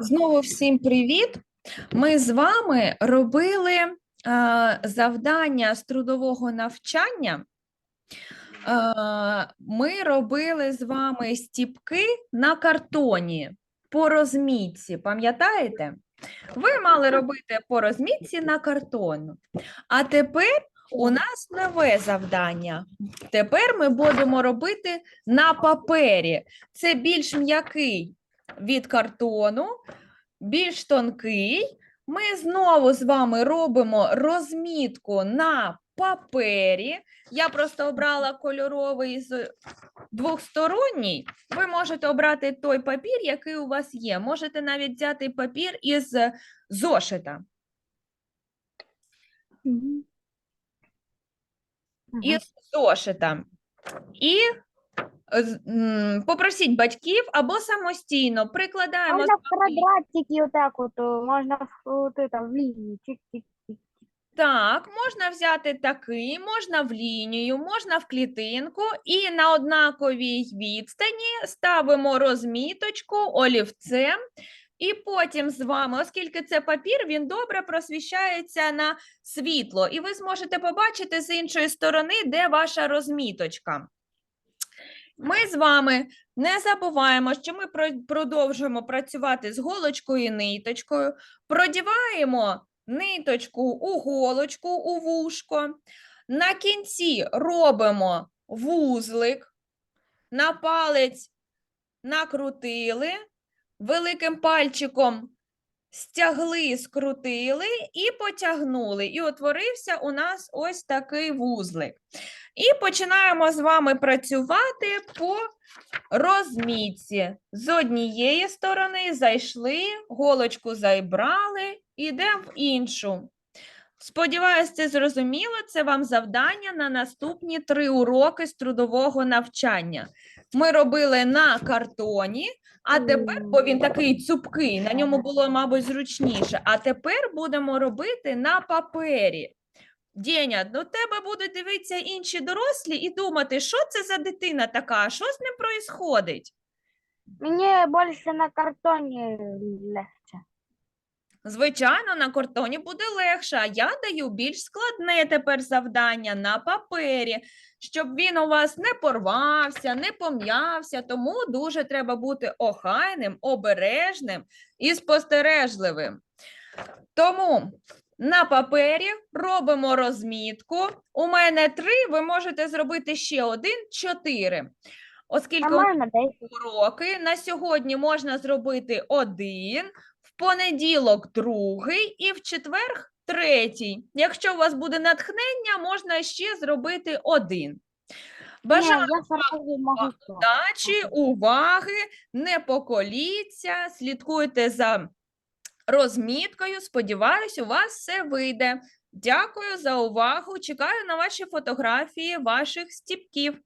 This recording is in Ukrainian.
Знову всім привіт! Ми з вами робили е, завдання з трудового навчання. Е, ми робили з вами стіпки на картоні по розмітці. Пам'ятаєте? Ви мали робити по розмітці на картону. А тепер у нас нове завдання. Тепер ми будемо робити на папері. Це більш м'який від картону, більш тонкий. Ми знову з вами робимо розмітку на папері. Я просто обрала кольоровий з двохсторонній. Ви можете обрати той папір, який у вас є. Можете навіть взяти папір із зошита. Із зошита. І попросіть батьків або самостійно прикладаємо. Можно в з вами- квадратике вот так вот, э, можно в, чик-чик-чик. Так, можна взяти такий, можна в лінію, можна в клітинку, і на однаковій відстані ставимо розміточку олівцем. І потім з вами, оскільки це папір, він добре просвіщається на світло, і ви зможете побачити з іншої сторони, де ваша розміточка. Ми з вами не забуваємо, що ми продовжуємо працювати з голочкою і ниточкою, продіваємо ниточку у голочку, у вушко. На кінці робимо вузлик, на палець накрутили, великим пальчиком стягли, скрутили і потягнули. І утворився у нас ось такий вузлик. І починаємо з вами працювати по розмітці. З однієї сторони зайшли, голочку зайбрали, ідемо в іншу. Сподіваюсь, це зрозуміло. Це вам завдання на наступні три уроки з трудового навчання. Ми робили на картоні, а тепер, бо він такий цупкий, на ньому було, мабуть, зручніше. А тепер будемо робити на папері. Деня, до тебе будуть дивитися інші дорослі і думати, що це за дитина така, що з ним происходить. Мне больше на картоне легче. Звичайно, на картоні буде легше, а я даю більш складне тепер завдання на папері, щоб він у вас не порвався, не пом'явся. Тому дуже треба бути охайним, обережним і спостережливим. Тому на папері робимо розмітку. У мене три, ви можете зробити ще один, чотири. Оскільки уроки. На сьогодні можна зробити один, в понеділок другий і в четвер третій. Якщо у вас буде натхнення, можна ще зробити один. Бажаю всё. удачі, уваги, не поколіться, слідкуйте за розміткою. Сподіваюсь, у вас все вийде. Дякую за увагу. Чекаю на ваші фотографії ваших стіпків.